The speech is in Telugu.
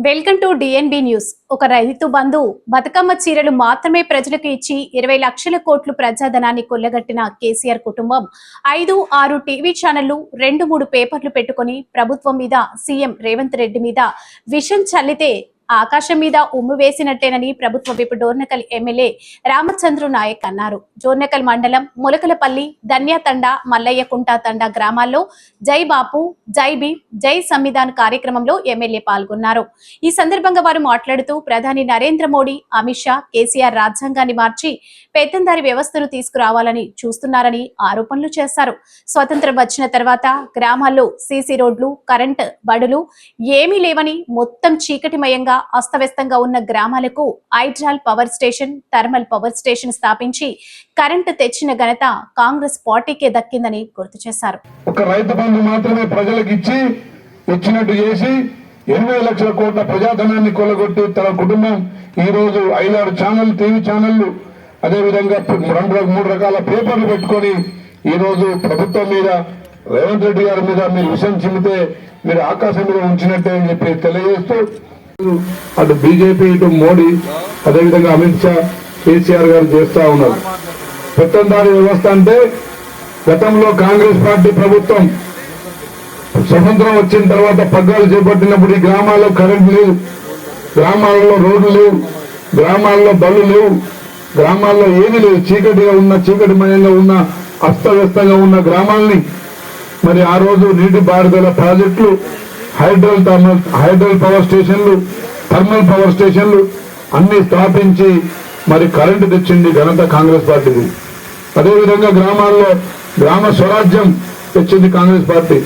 వెల్కమ్ టు డిఎన్బి న్యూస్ ఒక రైతు బంధు బతుకమ్మ చీరలు మాత్రమే ప్రజలకు ఇచ్చి ఇరవై లక్షల కోట్లు ప్రజాధనాన్ని కొల్లగట్టిన కేసీఆర్ కుటుంబం. ఐదు ఆరు టీవీ ఛానళ్ళు రెండు మూడు పేపర్లు పెట్టుకొని ప్రభుత్వం మీద సీఎం రేవంత్ రెడ్డి మీద విషం చల్లితే ఆకాశం మీద ఉమ్ము వేసినట్టేనని ప్రభుత్వ విప్ డోర్నకల్ ఎమ్మెల్యే రామచంద్రు నాయక్ అన్నారు. జోర్నకల్ మండలం ములకలపల్లి ధన్యతండ మల్లయ్యకుంట తండ గ్రామాల్లో జై బాపు జై భీమ్ జై సంవిధాన్ కార్యక్రమంలో ఎమ్మెల్యే పాల్గొన్నారు. ఈ సందర్భంగా వారు మాట్లాడుతూ ప్రధాని నరేంద్ర మోడీ అమిత్ షా కేసీఆర్ రాజ్యాంగాన్ని మార్చి పెత్తందారి వ్యవస్థను తీసుకురావాలని చూస్తున్నారని ఆరోపణలు చేశారు. స్వతంత్రం వచ్చిన తర్వాత గ్రామాల్లో సీసీ రోడ్లు కరెంట్ బడులు ఏమీ లేవని మొత్తం చీకటిమయంగా అస్తవ్యస్తంగా ఉన్న గ్రామాలకు hydel power station thermal power station స్థాపించి కరెంటు తెచ్చిన ఘనత కాంగ్రెస్ పార్టీకే దక్కిందని గుర్తు చేశారు. ఒక రైతు బంధు మాత్రమే ప్రజలకు ఇచ్చి ఇచ్చినట్టు చేసి ఎనభై లక్షల కోట్ల ప్రజాధనాన్ని కొలగొట్టి తన కుటుంబం ఈ రోజు ఐదారు ఛానల్ టీవీ ఛానళ్ళు అదేవిధంగా రెండు మూడు రకాల పేపర్లు పెట్టుకొని ఈ రోజు ప్రభుత్వం మీద రేవంత్ రెడ్డి గారి మీద మీరు విషయం చిమ్మితే మీరు ఆకాశం మీద ఉంచినట్టే అని చెప్పి తెలియజేస్తూ అటు బీజేపీ ఇటు మోడీ అదేవిధంగా అమిత్ షా కేసీఆర్ గారు చేస్తా ఉన్నారు. పెత్తందారి వ్యవస్థ అంటే గతంలో కాంగ్రెస్ పార్టీ ప్రభుత్వం స్వతంత్రం వచ్చిన తర్వాత పగ్గాలు చేపట్టినప్పుడు ఈ గ్రామాల్లో కరెంట్ లేవు గ్రామాల్లో రోడ్లు లేవు గ్రామాల్లో బళ్ళు లేవు గ్రామాల్లో ఏమీ లేవు. చీకటిగా ఉన్న చీకటిమయంగా ఉన్న అస్తవ్యస్తంగా ఉన్న గ్రామాల్ని మరి ఆ రోజు నీటి పారుదల ప్రాజెక్టులు హైడ్రల్ థర్మల్ హైడ్రల్ పవర్ స్టేషన్లు థర్మల్ పవర్ స్టేషన్లు అన్ని స్థాపించి మరి కరెంటు తెచ్చింది ఘనత కాంగ్రెస్ పార్టీది. అదేవిధంగా గ్రామాల్లో గ్రామ స్వరాజ్యం తెచ్చింది కాంగ్రెస్ పార్టీ.